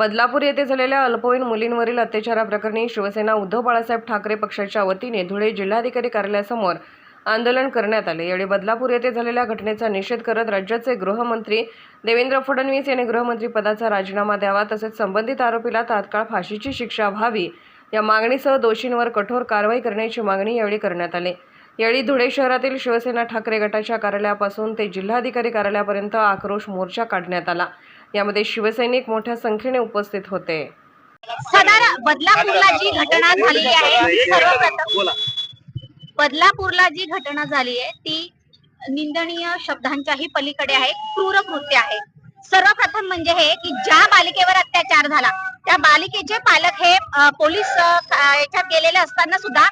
बदलापूर येथे झालेल्या अल्पवयीन मुलींवरील अत्याचाराप्रकरणी शिवसेना उद्धव बाळासाहेब ठाकरे पक्षाच्या वतीने धुळे जिल्हाधिकारी कार्यालयासमोर आंदोलन करण्यात आले. यावेळी बदलापूर येथे झालेल्या घटनेचा निषेध करत राज्याचे गृहमंत्री देवेंद्र फडणवीस यांनी गृहमंत्री पदाचा राजीनामा द्यावा तसेच संबंधित आरोपीला तात्काळ फाशीची शिक्षा व्हावी या मागणीसह दोषींवर कठोर कारवाई करण्याची मागणी यावेळी करण्यात आली. यावेळी धुळे शहरातील शिवसेना ठाकरे गटाच्या कार्यालयापासून ते जिल्हाधिकारी कार्यालयापर्यंत आक्रोश मोर्चा काढण्यात आला. यामध्ये शिवसैनिक मोठ्या संख्येने उपस्थित होते. सदर बदलापूरला जी घटना झाली आहे सर्वप्रथम बदलापूरला जी घटना झाली आहे ती निंदनीय शब्दांच्याही पलीकडे आहे क्रूर कृत्य आहे. सर्वप्रथम म्हणजे हे की ज्या बालिकेवर अत्याचार झाला त्या बालिकेचे पालक हे पोलीस याच्यात गेलेले असताना सुद्धा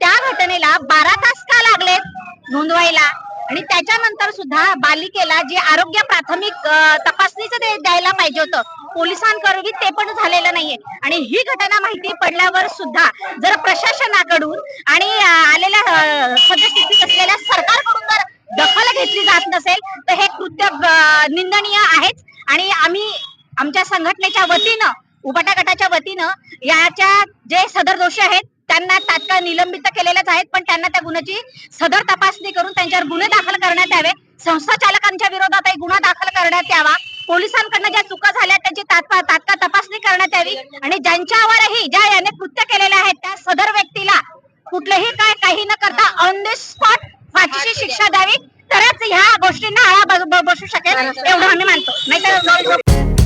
त्या घटनेला बारा तास का लागले? नोंदवायला आणि त्याच्यानंतर सुद्धा बालिकेला जे आरोग्य प्राथमिक तपासणीचं ते द्यायला पाहिजे होतं पोलिसांकरवी ते पण झालेलं नाहीये. आणि ही घटना माहिती पडल्यावर सुद्धा जर प्रशासनाकडून आणि आलेल्या सद्यस्थितीत असलेल्या सरकारकडून जर दखल घेतली जात नसेल तर हे कृत्य निंदनीय आहेच. आणि आम्ही आमच्या संघटनेच्या वतीनं उबाटा गटाच्या वतीनं याच्या जे सदर दोषी आहेत त्यांना तात्काळ निलंबित केलेल्याच आहेत पण त्यांना त्या गुन्ह्याची सदर तपासणी करून त्यांच्यावर गुन्हे दाखल करण्यात यावे. संस्था चालकांच्या विरोधातही गुन्हा दाखल करण्यात यावा. पोलिसांकडनं ज्या चुका झाल्या त्याची तात्काळ तपासणी करण्यात यावी. आणि ज्यांच्यावरही ज्या याने कृत्य केलेले आहेत त्या सदर व्यक्तीला कुठलंही काय काही न करता ऑन द स्पॉट फाशीची शिक्षा द्यावी. तरच ह्या गोष्टींना आळा बसू शकेल एवढं आम्ही मानतो. नाहीतर